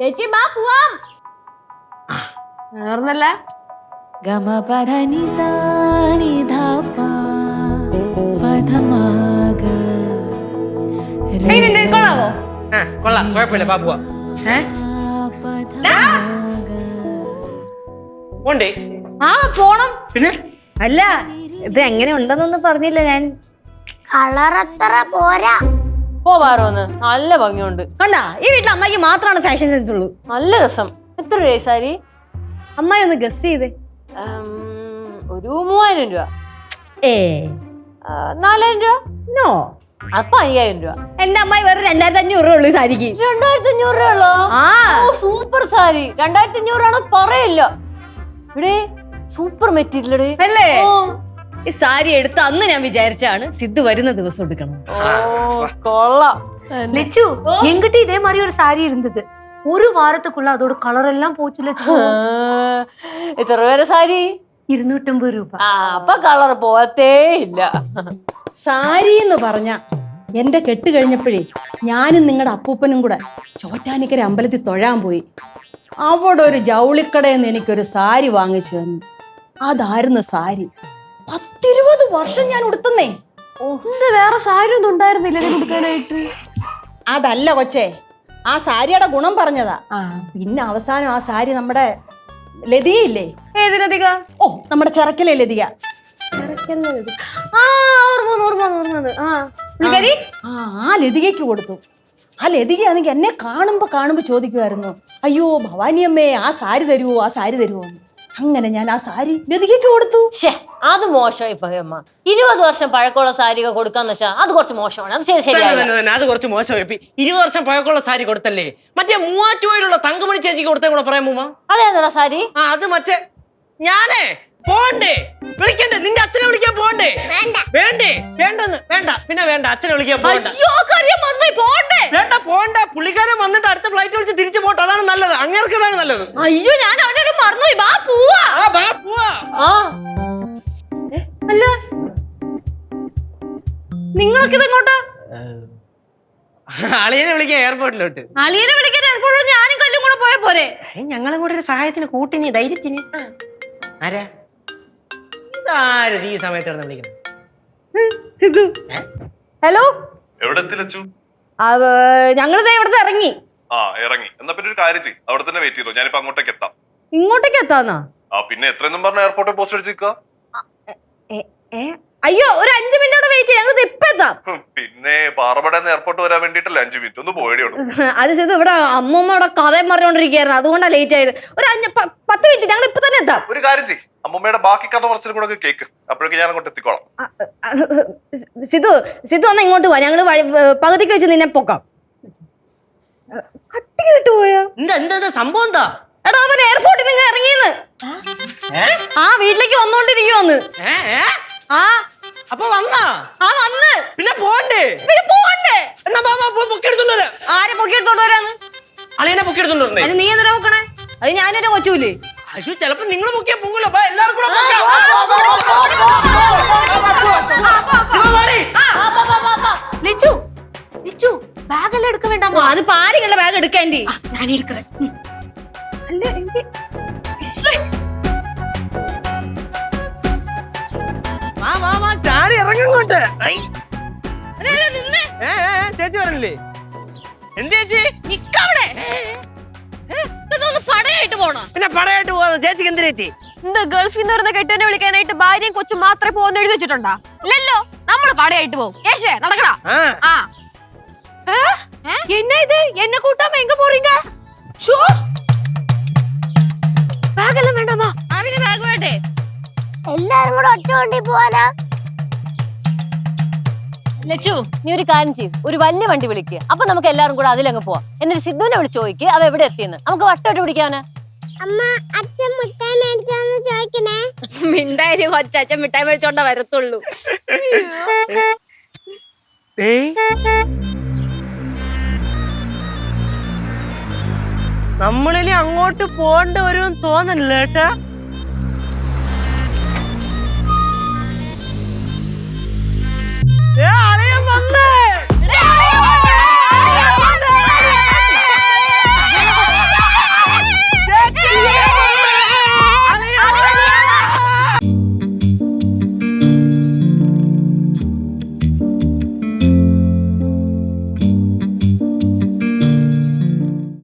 ചേച്ചി ബാ പോവാം. വേർന്നല്ല ഗമ പധ നിസ ധാപ പദമാഗ പധ കൊള്ളാവോ? ആ കൊള്ളാം കുഴപ്പമില്ല ബാ പോവാം. ഏ? പോണ്ടേ? ആ പോണം. പിന്നെ? അല്ല ഇത് എങ്ങനെ ഉണ്ടെന്നൊന്നും പറഞ്ഞില്ല ഞാൻ. കളർ അത്ര പോരാ. പോവാറോന്ന് നല്ല ഭംഗിയുണ്ട്. കണ്ടാ? ഈ വീട്ടിൽ അമ്മയ്ക്ക് മാത്രമാണ് ഫാഷൻ സെൻസ് ഉള്ളൂ. നല്ല രസം. എത്ര രൂപ സാരി? അമ്മായി ഒന്ന് ഗസ് ചെയ്തേ. ഒരു മൂവായിരം രൂപ. ഏ. നാലായിരം രൂപ? നോ. അപ്പൊ അയ്യായിരം രൂപ. എന്റെ അമ്മായി വേറെ രണ്ടായിരത്തി അഞ്ഞൂറ് രൂപ ഉള്ളു സാരിക്ക്. രണ്ടായിരത്തി അഞ്ഞൂറ് രൂപ ഉള്ളോ? ആ. സൂപ്പർ സാരി. രണ്ടായിരത്തി അഞ്ഞൂറാണ് പറയില്ല. ഇവിടെ സൂപ്പർ മെറ്റീരിയൽ അല്ലേ? ഈ സാരി എടുത്ത് അന്ന് ഞാൻ വിചാരിച്ചാണ് സിദ്ധു വരുന്ന ദിവസം എടുക്കണം ഓ കൊള്ളാം லெச்சு எங்கிட்ட இதே மாதிரி ஒரு சாரி இருந்தது ஒரு வாரத்துக்குள்ள அதோட கலர் எல்லாம் போச்சு லெச்சு എത്ര പേരെ സാരി ഇരുന്നൂറ്റമ്പത് രൂപ ആ അപ്പൊ കളർ പോവത്തേ ഇല്ല സാരി എന്ന് പറഞ്ഞ എന്റെ കെട്ട് കഴിഞ്ഞപ്പോഴേ ഞാനും നിങ്ങളുടെ അപ്പൂപ്പനും കൂടെ ചോറ്റാനിക്കര അമ്പലത്തിൽ തൊഴാൻ പോയി അവിടെ ഒരു ജൗളിക്കടയിൽ നിന്ന് എനിക്കൊരു സാരി വാങ്ങിച്ചു തന്നു അതായിരുന്നു സാരി പത്തിരുപത് വർഷം ഞാൻ ഉടുത്തുന്നേ. എന്ത് വേറെ സാരി ഒന്നും ഉണ്ടായിരുന്നില്ല ഇത് കൊടുക്കാനായിട്ട് അതല്ല കൊച്ചേ ആ സാരിയുടെ ഗുണം പറഞ്ഞതാ. പിന്നെ അവസാനം ആ സാരി നമ്മുടെ ലതികയില്ലേ ഓ നമ്മുടെ ചിറക്കലെ ലതിക. ആ ലതികയ്ക്ക് കൊടുത്തു. ആ ലതികയാണെങ്കിൽ എന്നെ കാണുമ്പോ കാണുമ്പോ ചോദിക്കുമായിരുന്നു അയ്യോ ഭവാനിയമ്മേ ആ സാരി തരുവോ ആ സാരി തരുവോ? എന്ന് അങ്ങനെ ഞാൻ ആ സാരി ലതികയ്ക്ക് കൊടുത്തു. ഷേ അത് മോശമായി പോയമ്മ ഇരുപത് വർഷം പഴക്കമുള്ള സാരിക കൊടുക്കാന്ന് വെച്ചാൽ അത് കുറച്ച് മോശമാണ്. അത് ശരി തന്നെ തന്നെ അത് കുറച്ച് മോശമായി ഇപ്പൊ ഇരുപത് വർഷം പഴക്കമുള്ള സാരി കൊടുത്തല്ലേ? മറ്റേ മൂവാറ്റുപോയിലുള്ള തങ്കമണി ചേച്ചിക്ക് കൊടുത്തേ കൂടെ പറയാൻ മൂമ്മ അതേതാ സാരി. ആ അത് മറ്റേ ഞാനേ പോണ്ടേ. വിളിക്കണ്ടേ? നിന്റെ അച്ഛനെ വിളിക്കാൻ പോണ്ടേ? വേണ്ടേ. വേണ്ടെന്ന്. വേണ്ട. പിന്നെ വേണ്ട അച്ഛനെ വിളിക്കാൻ പോണ്ട. അയ്യോ കാര്യം വന്നു പോണ്ടേ. വേണ്ട പോണ്ട. പുള്ളിക്കാരൻ വന്നിട്ട് അടുത്ത ഫ്ലൈറ്റ് വിളിച്ച് തിരിച്ചു പോട്ടെ. അതാണ് നല്ലത്. അങ്ങേർക്കതാണ് നല്ലത്. അയ്യോ ഞാൻ അവനൊരു മറന്നുപോയി ബാ പോവാ ആ. ബാ പോവാ ആ അല്ല നിങ്ങളൊക്കെ ഇതെങ്ങോട്ടാ അളിയനെ വിളിക്കാൻ എയർപോർട്ടിലോട്ട് അളിയനെ വിളിക്കാൻ എയർപോർട്ടിൽ ഞാനും കല്ലും കൂടെ പോയ പോരെ. ഞങ്ങളും കൂടെ ഒരു സഹായത്തിന് കൂട്ടിന് ധൈര്യത്തിന്. ആരാ? ഇതാരത് ഈ സമയത്ത് കിടന്ന് വിളിക്കുന്നത് സിദ്ധു. ഹലോ? എവിടെ എത്തി ലച്ചു ഞങ്ങളിത് ഇവിടുന്ന് ഇറങ്ങി. ആ ഇറങ്ങി. എന്നാ പിന്നെ ഒരു കാര്യം ചെയ്യും. അവിടെ തന്നെ വെയിറ്റ് ചെയ്തോ. ഞാനിപ്പോ അങ്ങോട്ടേക്ക് എത്താം. ഇങ്ങോട്ടേക്ക് എത്താന്നാ? ആ പിന്നെ എത്രയെന്നും പറഞ്ഞ എയർപോർട്ടിൽ പോസ്റ്റ് അടിച്ചിക്ക അയ്യോ ഒരു അഞ്ചു മിനിറ്റ് വെയിറ്റ് ചെയ്യാം. ഞങ്ങൾ ഇപ്പൊ എത്താം. പിന്നെ പാറമടന്ന് എയർപോർട്ട് വരാൻ വേണ്ടിട്ടല്ല അഞ്ചു മിനിറ്റ് ഒന്ന് പോയടിയോളൂ അത് ചെയ്ത് ഇവിടെ അമ്മമ്മയുടെ കഥയും പറഞ്ഞോണ്ടിരിക്കുകയായിരുന്നു. അതുകൊണ്ടാണ് ലേറ്റ് ആയത്. ഒരു അഞ്ച് പത്ത് മിനിറ്റ് ഞങ്ങൾ ഇപ്പൊ തന്നെ എത്താം. ഒരു കാര്യം ചെയ്യും. അമ്മമ്മയുടെ ബാക്കി കഥ കുറച്ചും കൂടെ കേക്ക്. അപ്പോഴേക്ക് ഞാൻ അങ്ങോട്ട് എത്തിക്കോളാം. സിധു സിധു ഒന്ന് ഇങ്ങോട്ട് പോവാ ഞങ്ങൾ വഴി പകുതിക്ക് വെച്ച് നിന്നെ പൊക്കാം. കട്ടിക്കിട്ട് പോയോ? എന്താ എന്താ സംഭവം എന്താ? എടാ അവൻ എയർപോർട്ടിൽ നിന്ന് ഇറങ്ങിയെന്ന് ആ വീട്ടിലേക്ക് വന്നോണ്ടിരിക്കുവന്ന് ആ അപ്പൊ വന്നാ ആ വന്ന് പിന്നെ പോണ്ടേ പിന്നെ പോണ്ടേ എന്നാ മാമാ പൊക്കിയെടുത്തോണ്ട് വരാം ആരെ പൊക്കിയെടുത്തോണ്ട് വരാന്ന് അളിയനെ പൊക്കിയെടുത്തോണ്ട് വരണ്ടേ അത് നീ എന്തിനാ പൊക്കണേ അത് ഞാനെന്റെ കൊച്ചുല്ലേ അശു ചിലപ്പോ നിങ്ങൾ പൊക്കിയ പൊങ്ങൂല അപ്പൊ എല്ലാവർക്കും കൂടെ ലിച്ചു ലിച്ചു ബാഗെല്ലാം എടുക്ക വേണ്ട അത് പാലികളുടെ ബാഗ് എടുക്കേണ്ടി ഞാൻ എടുക്കറേ അല്ല എനിക്ക് വാ വാ വാ ചാടി ഇറങ്ങോട്ട് ചേച്ചി പറഞ്ഞില്ലേ എന്ത് ചേച്ചി? നിക്കവിടെ. പടയായിട്ട് പോണോ? പിന്നെ പടയായിട്ട് പോകുന്നത് ചേച്ചിക്ക് എന്ത് ചേച്ചി? എന്ത് ഗൾഫിൽ നിന്ന് വിളിക്കാനായിട്ട് ഭാര്യയും കൊച്ചും മാത്രമേ പോകുന്ന എഴുതി വെച്ചിട്ടുണ്ടോ? ഇല്ലല്ലോ നമ്മൾ പടയായിട്ട് പോകും. കേശേ നടക്കടാ. ആ. എന്നാ ഇത്? എന്നെ കൂട്ടാൻ എങ്ക പോറീങ്ക? ഷോ പോവാനാ? ലച്ചു നീ ഒരു കാര്യം ചെയ്യും. ഒരു വലിയ വണ്ടി വിളിക്കുക അപ്പൊ നമുക്ക് എല്ലാവരും കൂടെ അതിലങ്ങ് പോവാം. എന്നിട്ട് സിദ്ധുവിനെ വിളിച്ച് ചോദിക്കുക അവ എവിടെ എത്തിയെന്ന്. നമുക്ക് വട്ടോട്ട് പിടിക്കാന്. അമ്മ അച്ഛൻ മേടിച്ചോന്ന് ചോദിക്കണേ. മിണ്ടായി കൊച്ചച്ഛൻ മിഠായി മേടിച്ചോണ്ട വരത്തുള്ളൂ. നമ്മളിനി അങ്ങോട്ട് പോണ്ട വരും തോന്നണില്ല ഏട്ടാ. ഏ, അളിയൻ വന്നേ